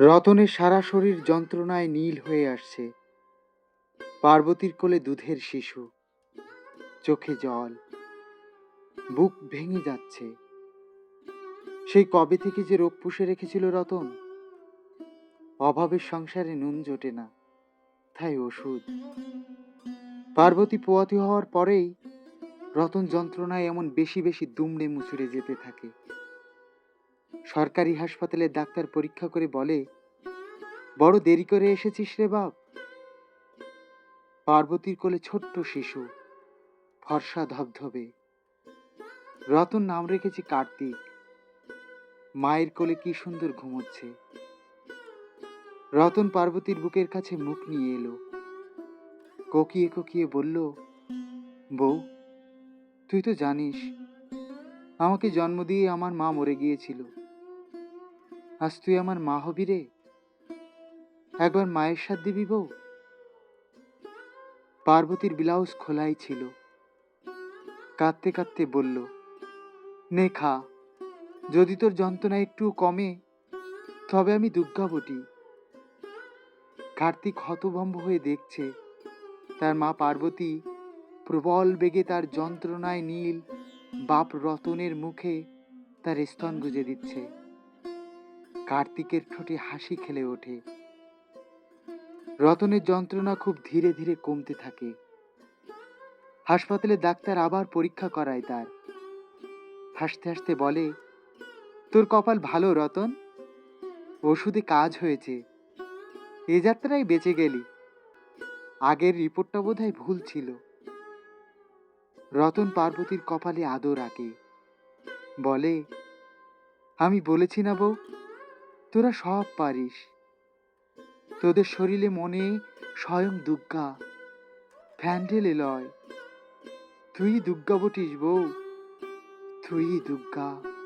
রতনের সারা শরীর যন্ত্রণায় নীল হয়ে আসছে। পার্বতীর কোলে দুধের শিশু। চোখে জল। বুক ভেঙে যাচ্ছে। সেই কবে থেকে যে রোগ পুষে রেখেছিল রতন? অভাবের সংসারে নুন জোটে না। তাই ওষুধ। পার্বতী পোয়াতি হওয়ার পরেই রতন যন্ত্রণায় এমন বেশি বেশি দুমড়ে মুচুরে যেতে থাকে। সরকারি হাসপাতালে ডাক্তার পরীক্ষা করে বলে বড় দেরি করে এসেছিস রে বাপ। পার্বতীর কোলে ছোট্ট শিশু, ফর্সা ধবধবে। রতন নাম রেখেছি কার্তিক। মায়ের কোলে কি সুন্দর ঘুমোচ্ছে। রতন পার্বতীর বুকের কাছে মুখ নিয়ে এলো। কোকিয়ে কোকিয়ে বলল, বউ, তুই তো জানিস, আমাকে জন্ম দিয়ে আমার মা মরে গিয়েছিল। আজ তুই আমার মা হবি রে? একবার মায়ের সাথ দিবি বউ পার্বতীর ব্লাউজ খোলাই ছিল। কাঁদতে কাঁদতে বলল, নে খা, যদি তোর যন্ত্রণা একটু কমে, তবে আমি দুর্গা বটি। কার্তিক হতভম্ব হয়ে দেখছে, তার মা পার্বতী প্রবল বেগে তার যন্ত্রণায় নীল বাপ রতনের মুখে তার স্তন গুজে দিচ্ছে। কার্তিকের ঠোঁটে হাসি খেলে ওঠে। রতনের যন্ত্রণা খুব ধীরে ধীরে কমতে থাকে। হাসপাতালে ডাক্তার আবার পরীক্ষা করায় তার। হাসতে হাসতে বলে, তোর কপাল ভালো, রতন? ওষুধে কাজ হয়েছে। এ যাত্রায় বেঁচে গেলি। আগের রিপোর্টটা বোধহয় ভুল ছিল। রতন পার্বতীর কপালে আদর আঁকে বলে, আমি বলেছি না বউ, তোরা সব পারিস। তোদের শরীরে মনে স্বয়ং দুর্গা ফ্যান্ডেলে লয়। তুই দুর্গা বটিস বউ। তুই দুর্গা